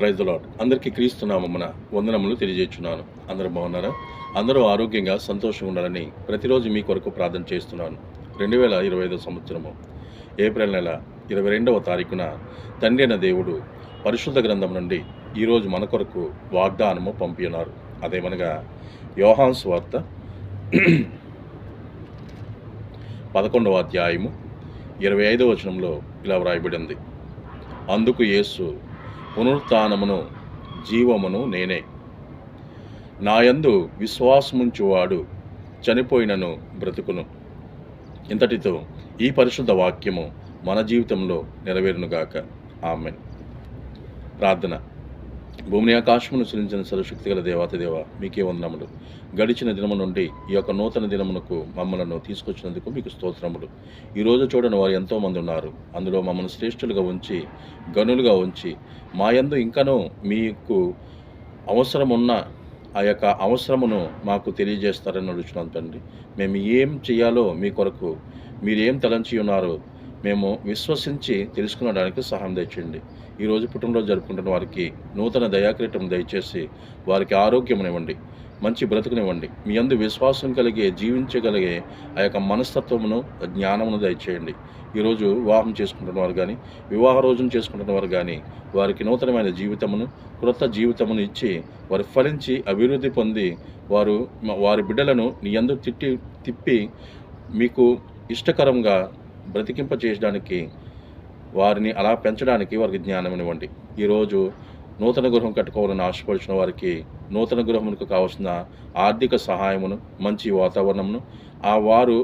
Praise lord అందరికీ క్రీస్తున్నామమ్మన వందనములు తెలియజేస్తున్నాను అందరూ బాగున్నారా? అందరూ ఆరోగ్యంగా సంతోషంగా ఉండాలని ప్రతిరోజు మీ కొరకు ప్రార్థన చేస్తున్నాను. రెండు వేల ఇరవై ఐదో సంవత్సరము ఏప్రిల్ నెల ఇరవై రెండవ తారీఖున తండ్రి అయిన దేవుడు పరిశుద్ధ గ్రంథం నుండి ఈరోజు మన కొరకు వాగ్దానము పంపినారు అదేమనగా యోహాన్స్ వార్త పదకొండవ అధ్యాయము ఇరవై ఐదవ వచనంలో ఇలా వ్రాయబడింది. అందుకు యేసు పునరుత్నమును జీవమును నేనే. నాయందు విశ్వాసముంచువాడు చనిపోయినను బ్రతుకును. ఇంతటితో ఈ పరిశుద్ధ వాక్యము మన జీవితంలో నెరవేరునుగాక. ఆమె ప్రార్థన. భూమిని ఆకాశమును సృజించిన సర్వశక్తి గల దేవాతదేవ మీకే వందనములు. గడిచిన దినము నుండి ఈ యొక్క నూతన దినమునకు మమ్మలను తీసుకొచ్చినందుకు మీకు స్తోత్రములు. ఈరోజు చూడని వారు ఎంతోమంది ఉన్నారు. అందులో మమ్మల్ని శ్రేష్ఠులుగా ఉంచి గనులుగా ఉంచి మా యందు ఇంకనూ మీకు అవసరమున్న ఆ యొక్క అవసరమును మాకు తెలియజేస్తారని అడుగుతున్నాను తండ్రి. మేము ఏం చేయాలో మీ కొరకు మీరు ఏం తలంచి ఉన్నారో మేము విశ్వసించి తెలుసుకునడానికి సహాయం తెచ్చండి ఈరోజు పుట్టినరోజు జరుపుకుంటున్న వారికి నూతన దయాక్రీటం దయచేసి వారికి ఆరోగ్యమునివ్వండి. మంచి బ్రతుకునివ్వండి. మీ అందు విశ్వాసం కలిగే జీవించగలిగే ఆ యొక్క మనస్తత్వమును జ్ఞానమును దయచేయండి. ఈరోజు వివాహం చేసుకుంటున్న వారు కానీ వివాహ రోజున చేసుకుంటున్న వారు కానీ వారికి నూతనమైన జీవితమును క్రొత్త జీవితమును ఇచ్చి వారు ఫలించి అభివృద్ధి పొంది వారు వారి బిడ్డలను నీ అందు తిట్టి తిప్పి మీకు ఇష్టకరంగా బ్రతికింప చేయడానికి వారిని అలా పెంచడానికి వారికి జ్ఞానం ఇవ్వండి. ఈరోజు నూతన గృహం కట్టుకోవాలని ఆశపడుచున్న వారికి నూతన గృహమునకు కావాల్సిన ఆర్థిక సహాయమును మంచి వాతావరణమును ఆ వారు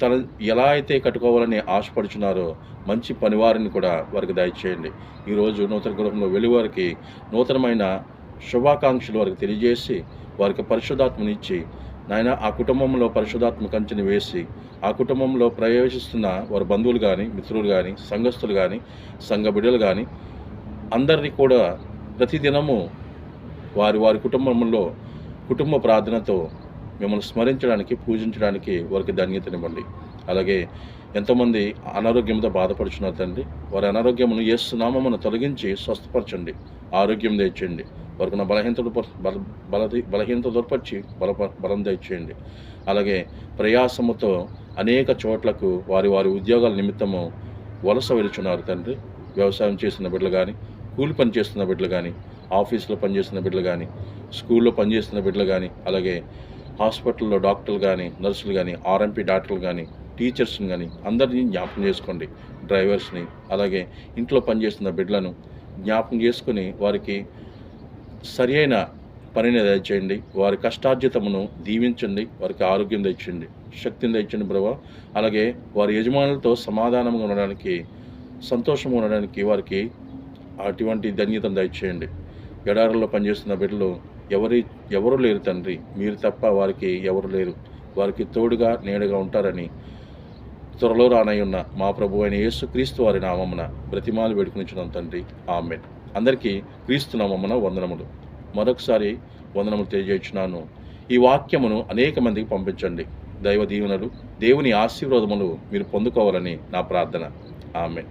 తన ఎలా అయితే కట్టుకోవాలని ఆశపడుచున్నారో మంచి పనివారిని కూడా వారికి దయచేయండి. ఈరోజు నూతన గృహంలో వెళ్ళి వారికి నూతనమైన శుభాకాంక్షలు వారికి తెలియజేసి వారికి పరిశుధాత్మనిచ్చి నాయన ఆ కుటుంబంలో పరిశుధాత్మ కంచెని వేసి ఆ కుటుంబంలో ప్రవేశిస్తున్న వారి బంధువులు కానీ మిత్రులు కానీ సంఘస్థులు కానీ సంఘ బిడ్డలు కానీ అందరినీ కూడా ప్రతిదినము వారి వారి కుటుంబంలో కుటుంబ ప్రార్థనతో మిమ్మల్ని స్మరించడానికి పూజించడానికి వారికి ధన్యతనివ్వండి. అలాగే ఎంతోమంది అనారోగ్యంతో బాధపడుచున్నారు తండ్రి. వారి అనారోగ్యమును నామమును తొలగించి స్వస్థపరచండి. ఆరోగ్యం తెచ్చండి వారికి ఉన్న బలహీనతలు బల బల బలహీనత దొరపరిచి బల బలం తెచ్చేయండి అలాగే ప్రయాసముతో అనేక చోట్లకు వారి వారి ఉద్యోగాల నిమిత్తము వలస వెలుచున్నారు తండ్రి. వ్యవసాయం చేసిన బిడ్డలు కానీ కూలి పని చేస్తున్న బిడ్డలు కానీ ఆఫీసులో పనిచేస్తున్న బిడ్డలు కానీ స్కూల్లో పనిచేస్తున్న బిడ్డలు కానీ అలాగే హాస్పిటల్లో డాక్టర్లు కానీ నర్సులు కానీ ఆర్ఎంపీ డాక్టర్లు కానీ టీచర్స్ని కానీ అందరినీ జ్ఞాపకం చేసుకోండి డ్రైవర్స్ని అలాగే ఇంట్లో పనిచేస్తున్న బిడ్డలను జ్ఞాపకం చేసుకుని వారికి సరి అయిన పనిని దయచేయండి వారి కష్టార్జితమును దీవించండి వారికి ఆరోగ్యం తెచ్చండి శక్తిని తెచ్చండి బ్రవ అలాగే వారి యజమానులతో సమాధానంగా ఉండడానికి సంతోషంగా ఉండడానికి వారికి అటువంటి ధన్యతను దయచేయండి. ఎడారుల్లో పనిచేస్తున్న బిడ్డలు ఎవరి ఎవరు లేరు తండ్రి మీరు తప్ప వారికి ఎవరు లేరు. వారికి తోడుగా నీడగా ఉంటారని త్వరలో రానయ్యున్న మా ప్రభు అయిన యేసుక్రీస్తు వారి నామమున బ్రతిమాలు వేడుకునిచున్నాం తండ్రి. ఆమెన్. అందరికీ క్రీస్తు నామమున వందనములు. మరొకసారి వందనములు తెలియజేస్తున్నాను ఈ వాక్యమును అనేక మందికి పంపించండి. దైవ దీవెనలు దేవుని ఆశీర్వాదములు మీరు పొందుకోవాలని నా ప్రార్థన. ఆమెన్.